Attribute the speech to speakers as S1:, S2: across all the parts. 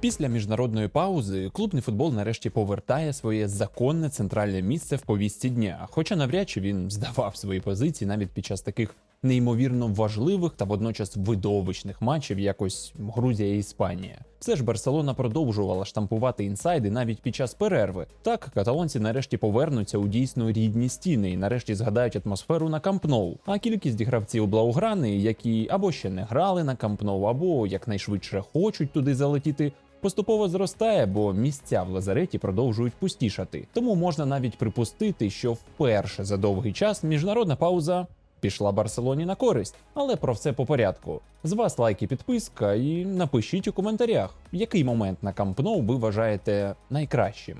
S1: Після міжнародної паузи клубний футбол нарешті повертає своє законне центральне місце в повістці дня. Хоча навряд чи він здавав свої позиції навіть під час таких неймовірно важливих та водночас видовищних матчів, як ось Грузія і Іспанія. Все ж Барселона продовжувала штампувати інсайди навіть під час перерви. Так каталонці нарешті повернуться у дійсно рідні стіни і нарешті згадають атмосферу на Камп Ноу. А кількість гравців Блауграни, які або ще не грали на Камп Ноу, або якнайшвидше хочуть туди залетіти, поступово зростає, бо місця в лазареті продовжують пустішати. Тому можна навіть припустити, що вперше за довгий час міжнародна пауза пішла Барселоні на користь. Але про все по порядку. З вас лайк і підписка, і напишіть у коментарях, який момент на Камп Ноу ви вважаєте найкращим.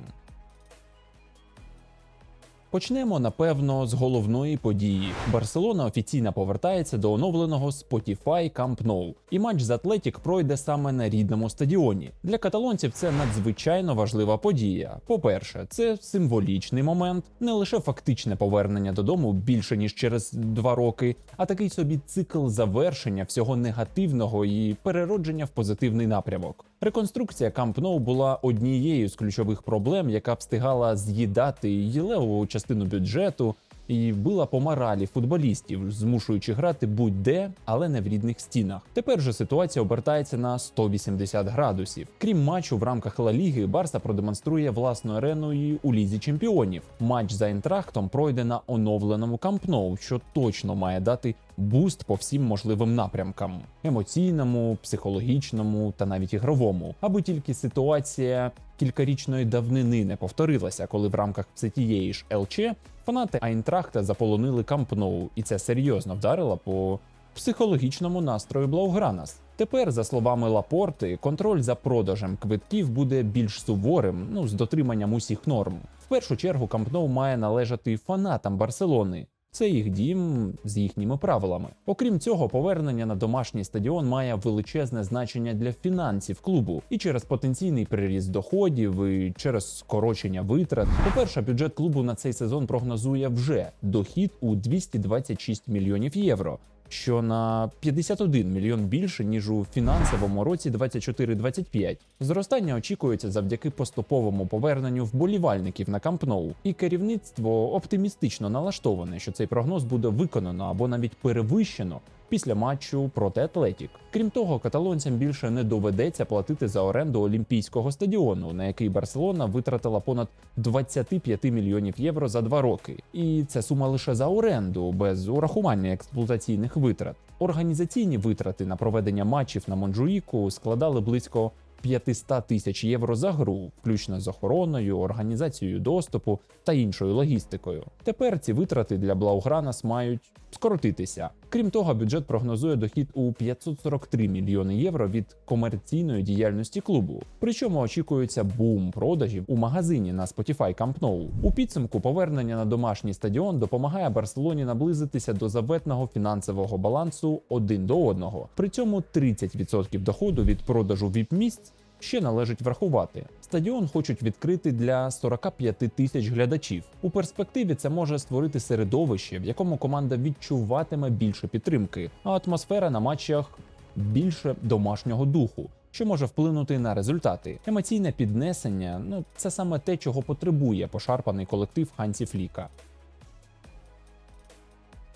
S1: Почнемо напевно з головної події. Барселона офіційно повертається до оновленого Spotify Camp Nou. І матч з Атлетік пройде саме на рідному стадіоні. Для каталонців це надзвичайно важлива подія. По-перше, це символічний момент, не лише фактичне повернення додому більше ніж через два роки, а такий собі цикл завершення всього негативного і переродження в позитивний напрямок. Реконструкція Camp Nou була однією з ключових проблем, яка встигала з'їдати її левову частину бюджету і била по моралі футболістів, змушуючи грати будь-де, але не в рідних стінах. Тепер же ситуація обертається на 180 градусів. Крім матчу в рамках Ла Ліги, Барса продемонструє власну арену і у лізі чемпіонів. Матч за Інтрахтом пройде на оновленому Nou, що точно має дати буст по всім можливим напрямкам: емоційному, психологічному та навіть ігровому, аби тільки ситуація кількарічної давнини не повторилася, коли в рамках все тієї ж ЛЧ фанати Айнтрахта заполонили Камп Ноу, і це серйозно вдарило по психологічному настрою Блаугранас. Тепер, за словами Лапорти, контроль за продажем квитків буде більш суворим, ну з дотриманням усіх норм. В першу чергу Кампноу має належати фанатам Барселони. Це їх дім з їхніми правилами. Окрім цього, повернення на домашній стадіон має величезне значення для фінансів клубу і через потенційний приріст доходів, і через скорочення витрат. По-перше, бюджет клубу на цей сезон прогнозує вже дохід у 226 мільйонів євро. Що на 51 мільйон більше ніж у фінансовому році 24-25. Зростання очікується завдяки поступовому поверненню вболівальників на Камп Ноу. І керівництво оптимістично налаштоване, що цей прогноз буде виконано або навіть перевищено після матчу проти Атлетік. Крім того, каталонцям більше не доведеться платити за оренду Олімпійського стадіону, на який Барселона витратила понад 25 мільйонів євро за два роки. І це сума лише за оренду, без урахування експлуатаційних витрат. Організаційні витрати на проведення матчів на Монджуїку складали близько 500 тисяч євро за гру, включно з охороною, організацією доступу та іншою логістикою. Тепер ці витрати для Блаугранас мають скоротитися. Крім того, бюджет прогнозує дохід у 543 мільйони євро від комерційної діяльності клубу. Причому очікується бум продажів у магазині на Spotify Camp Nou. У підсумку повернення на домашній стадіон допомагає Барселоні наблизитися до заветного фінансового балансу один до одного. При цьому 30% доходу від продажу віп-місць ще належить врахувати. Стадіон хочуть відкрити для 45 тисяч глядачів. У перспективі це може створити середовище, в якому команда відчуватиме більше підтримки, а атмосфера на матчах більше домашнього духу. Що може вплинути на результати? Емоційне піднесення ну це саме те, чого потребує пошарпаний колектив Хансі Фліка.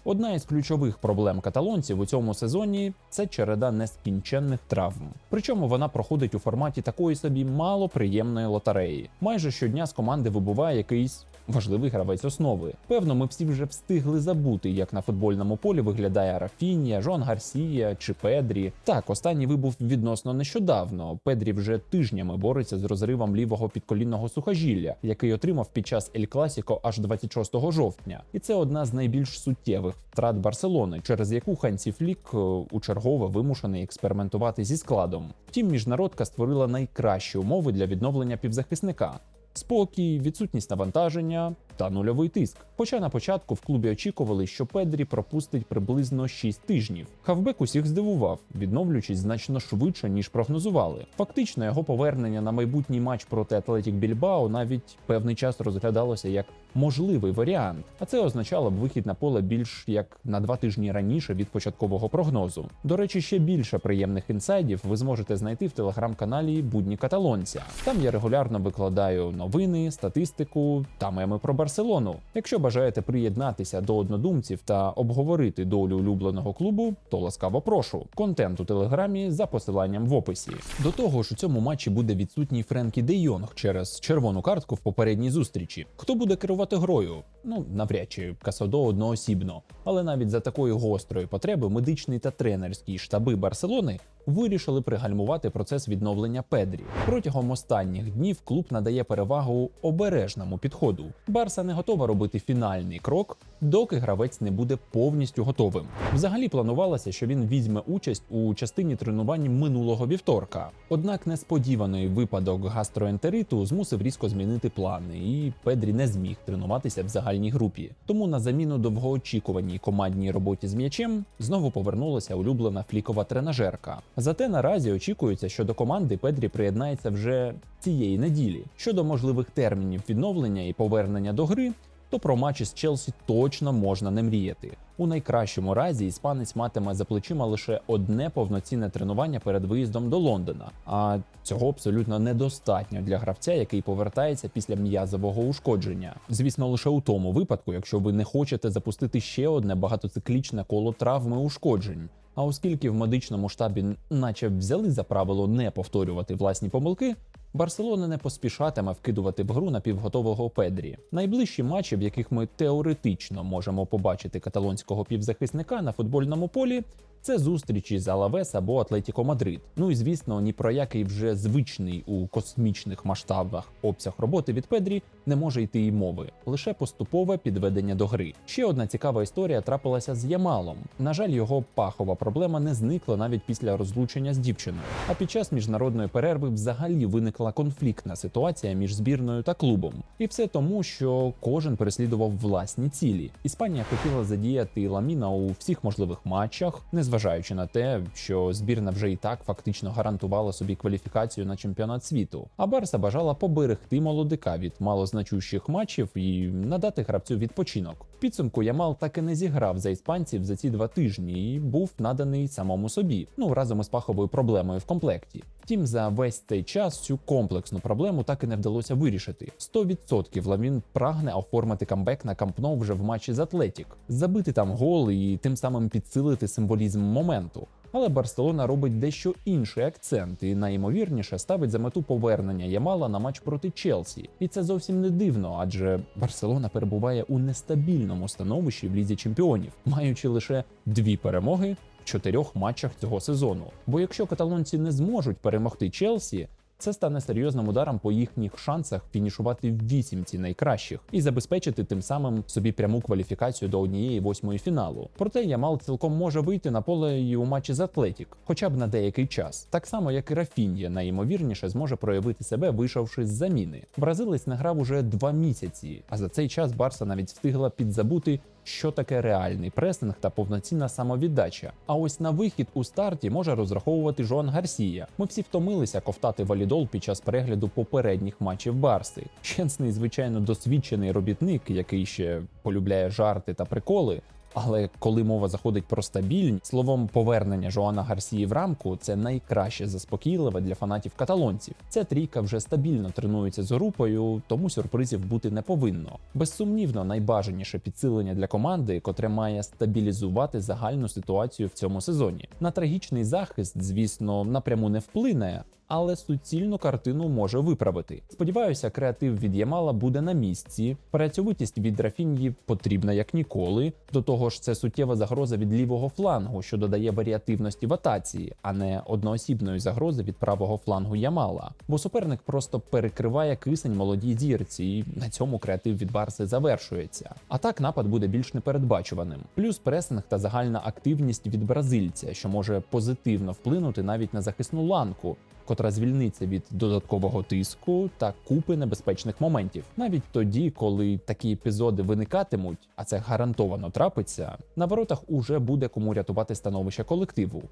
S1: Одна із ключових проблем каталонців у цьому сезоні це череда нескінченних травм. Причому вона проходить у форматі такої собі малоприємної лотереї. Майже щодня з команди вибуває якийсь важливий гравець основи. Певно, ми всі вже встигли забути, як на футбольному полі виглядає Рафінія, Жон Гарсія чи Педрі. Так, останній вибув відносно нещодавно. Педрі вже тижнями бореться з розривом лівого підколінного сухожилля, який отримав під час Ель Класіко аж 26 жовтня. І це одна з найбільш суттєвих втрат Барселони, через яку Хансі Флік е, у чергове вимушений експериментувати зі складом. Втім, міжнародка створила найкращі умови для відновлення півзахисника. Спокій, відсутність навантаження, та нульовий тиск. Хоча на початку в клубі очікували, що Педрі пропустить приблизно 6 тижнів. Хавбек усіх здивував, відновлюючись значно швидше ніж прогнозували. Фактично, його повернення на майбутній матч проти Атлетік Більбао навіть певний час розглядалося як можливий варіант, а це означало б вихід на поле більш як на два тижні раніше від початкового прогнозу. До речі, ще більше приємних інсайдів ви зможете знайти в телеграм-каналі Будні Каталонця. Там я регулярно викладаю новини, статистику та меми про Барселону. Якщо бажаєте приєднатися до однодумців та обговорити долю улюбленого клубу, то ласкаво прошу. Контент у телеграмі за посиланням в описі. До того ж, у цьому матчі буде відсутній Френкі Де Йонг через червону картку в попередній зустрічі. Хто буде керувати грою? Ну навряд чи Касодо одноосібно, але навіть за такої гострої потреби медичний та тренерські штаби Барселони вирішили пригальмувати процес відновлення Педрі. Протягом останніх днів клуб надає перевагу обережному підходу. Барса не готова робити фінальний крок, доки гравець не буде повністю готовим. Взагалі планувалося, що він візьме участь у частині тренувань минулого вівторка. Однак несподіваний випадок гастроентериту змусив різко змінити плани, і Педрі не зміг тренуватися в загальній групі. Тому на заміну довгоочікуваній командній роботі з м'ячем знову повернулася улюблена флікова тренажерка. Зате наразі очікується, що до команди Педрі приєднається вже цієї неділі. Щодо можливих термінів відновлення і повернення до гри, то про матчі з Челсі точно можна не мріяти. У найкращому разі іспанець матиме за плечима лише одне повноцінне тренування перед виїздом до Лондона. А цього абсолютно недостатньо для гравця, який повертається після м'язового ушкодження. Звісно, лише у тому випадку, якщо ви не хочете запустити ще одне багатоциклічне коло травми ушкоджень. А оскільки в медичному штабі наче взяли за правило не повторювати власні помилки, Барселона не поспішатиме вкидувати в гру напівготового Педрі. Найближчі матчі, в яких ми теоретично можемо побачити каталонського півзахисника на футбольному полі, це зустрічі з Алавес або Атлетіко Мадрид. Ну і звісно, ні про який вже звичний у космічних масштабах обсяг роботи від Педрі не може йти й мови, лише поступове підведення до гри. Ще одна цікава історія трапилася з Ямалом. На жаль, його пахова проблема не зникла навіть після розлучення з дівчиною. А під час міжнародної перерви взагалі виникла конфліктна ситуація між збірною та клубом. І все тому, що кожен переслідував власні цілі. Іспанія хотіла задіяти Ламіна у всіх можливих матчах, незважаючи на те, що збірна вже і так фактично гарантувала собі кваліфікацію на чемпіонат світу. А Барса бажала поберегти молодика від малозначущих матчів і надати гравцю відпочинок. Підсумку Ямал так і не зіграв за іспанців за ці два тижні і був наданий самому собі, ну разом із паховою проблемою в комплекті. Втім, за весь цей час цю комплексну проблему так і не вдалося вирішити. 100% Ламін прагне оформити камбек на Кампноу вже в матчі з Атлетік, забити там гол і тим самим підсилити символізм моменту. Але Барселона робить дещо інший акцент і найімовірніше ставить за мету повернення Ямала на матч проти Челсі. І це зовсім не дивно, адже Барселона перебуває у нестабільному становищі в лізі чемпіонів, маючи лише дві перемоги чотирьох матчах цього сезону. Бо якщо каталонці не зможуть перемогти Челсі, це стане серйозним ударом по їхніх шансах фінішувати в вісімці найкращих і забезпечити тим самим собі пряму кваліфікацію до однієї восьмої фіналу. Проте Ямал цілком може вийти на поле і у матчі з Атлетік, хоча б на деякий час, так само як і Рафінія найімовірніше зможе проявити себе, вийшовши з заміни. Бразилець не грав уже два місяці, а за цей час Барса навіть встигла підзабути. Що таке реальний пресинг та повноцінна самовіддача? А ось на вихід у старті може розраховувати Жоан Гарсія. Ми всі втомилися ковтати валідол під час перегляду попередніх матчів Барси. Чесний, звичайно, досвідчений робітник, який ще полюбляє жарти та приколи. Але коли мова заходить про стабільність, словом повернення Жоана Гарсії в рамку це найкраще заспокійливе для фанатів каталонців. Ця трійка вже стабільно тренується з групою, тому сюрпризів бути не повинно. Безсумнівно, найбажаніше підсилення для команди, котре має стабілізувати загальну ситуацію в цьому сезоні. На трагічний захист, звісно, напряму не вплине. Але суцільну картину може виправити. Сподіваюся, креатив від Ямала буде на місці. Працьовитість від Рафіньї потрібна як ніколи. До того ж, це суттєва загроза від лівого флангу, що додає варіативності в атаці, а не одноосібної загрози від правого флангу Ямала. Бо суперник просто перекриває кисень молодій зірці, і на цьому креатив від Барси завершується. А так напад буде більш непередбачуваним. Плюс пресинг та загальна активність від бразильця, що може позитивно вплинути навіть на захисну ланку котра звільниться від додаткового тиску та купи небезпечних моментів. Навіть тоді, коли такі епізоди виникатимуть, а це гарантовано трапиться, на воротах уже буде кому рятувати становище колективу.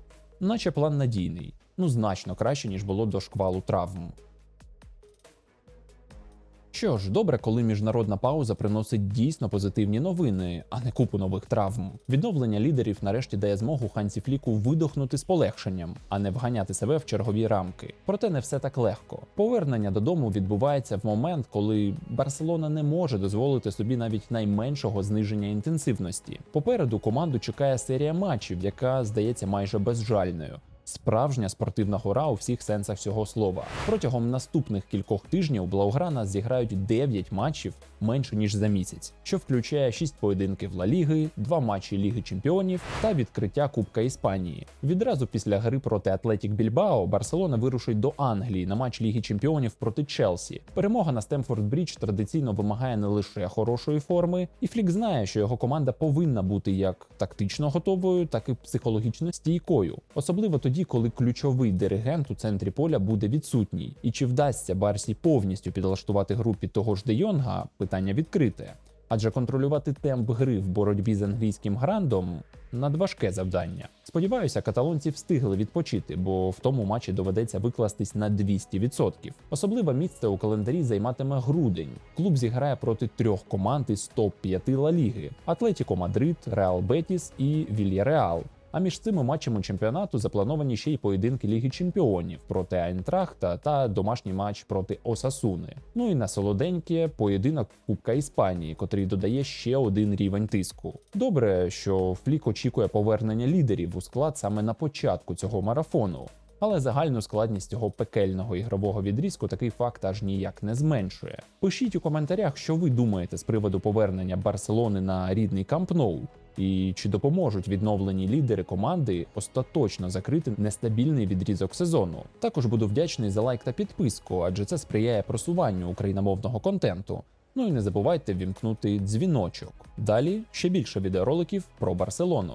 S1: Наче план надійний, ну значно краще, ніж було до шквалу травм. Що ж, добре, коли міжнародна пауза приносить дійсно позитивні новини, а не купу нових травм. Відновлення лідерів нарешті дає змогу Хансі Фліку видохнути з полегшенням, а не вганяти себе в чергові рамки. Проте не все так легко. Повернення додому відбувається в момент, коли Барселона не може дозволити собі навіть найменшого зниження інтенсивності. Попереду команду чекає серія матчів, яка здається майже безжальною. Справжня спортивна гора у всіх сенсах цього слова. Протягом наступних кількох тижнів Блауграна зіграють 9 матчів менше ніж за місяць, що включає 6 поєдинків Ла Ліги, 2 матчі Ліги Чемпіонів та відкриття Кубка Іспанії. Відразу після гри проти Атлетік Більбао Барселона вирушить до Англії на матч Ліги Чемпіонів проти Челсі. Перемога на Стемфорд Брідж традиційно вимагає не лише хорошої форми, і Флік знає, що його команда повинна бути як тактично готовою, так і психологічно стійкою, особливо тоді, коли ключовий диригент у центрі поля буде відсутній. І чи вдасться Барсі повністю підлаштувати гру під того ж Де Йонга, питання відкрите. Адже контролювати темп гри в боротьбі з англійським грандом надважке завдання. Сподіваюся, каталонці встигли відпочити, бо в тому матчі доведеться викластись на 200%. Особливе місце у календарі займатиме грудень. Клуб зіграє проти трьох команд із топ-5 Ла Ліги: Атлетіко Мадрид, Реал Бетіс і Вільяреал. А між цими матчами чемпіонату заплановані ще й поєдинки Ліги Чемпіонів проти Айнтрахта та домашній матч проти Осасуни. Ну і на солоденьке поєдинок Кубка Іспанії, котрий додає ще один рівень тиску. Добре, що Флік очікує повернення лідерів у склад саме на початку цього марафону. Але загальну складність цього пекельного ігрового відрізку такий факт аж ніяк не зменшує. Пишіть у коментарях, що ви думаєте з приводу повернення Барселони на рідний Камп Ноу. І чи допоможуть відновлені лідери команди остаточно закрити нестабільний відрізок сезону? Також буду вдячний за лайк та підписку, адже це сприяє просуванню україномовного контенту. Ну і не забувайте вімкнути дзвіночок. Далі ще більше відеороликів про Барселону.